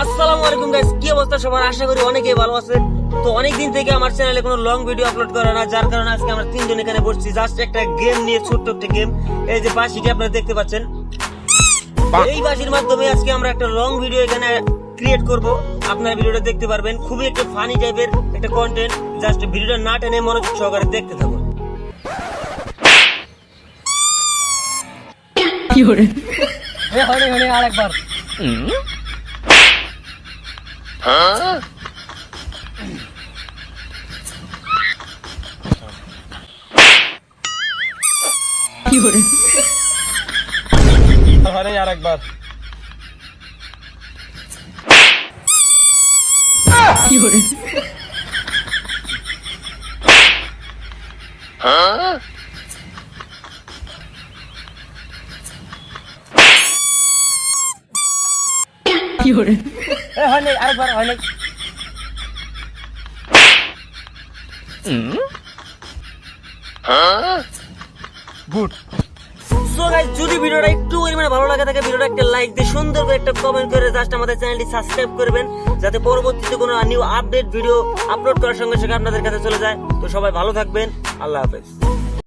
আসসালামু অনেক দিন থেকে আমার চ্যানেলে কোনো লং ভিডিও আপলোড না যার কারণে আজকে আমরা তিনজন এখানে বসছি। জাস্ট একটা গেম নিয়ে ছোট্ট এই যে আপনারা দেখতে পাচ্ছেন। এই বাসির মাধ্যমে আজকে আমরা একটা লং ভিডিও এখানে ক্রিয়েট ভিডিওটা দেখতে পারবেন। খুবই একটা ফানি টাইপের একটা কন্টেন্ট জাস্ট ভিডিওটা না টেনে মনোযোগ সহকারে দেখতে থাকুন। কি হরে হরে হরে কি হরে হরে কি করে হয় নাই যদি ভিডিওটা একটু পরিমাণে ভালো লাগে থাকে ভিডিওটা একটা লাইক দিয়ে সুন্দর করে একটা কমেন্ট করে জাস্ট আমাদের চ্যানেলটি সাবস্ক্রাইব করবেন যাতে পরবর্তীতে কোনো নিউ আপডেট ভিডিও আপলোড করার সঙ্গে সঙ্গে আপনাদের কাছে চলে যায়। তো সবাই ভালো থাকবেন। আল্লাহ হাফেজ।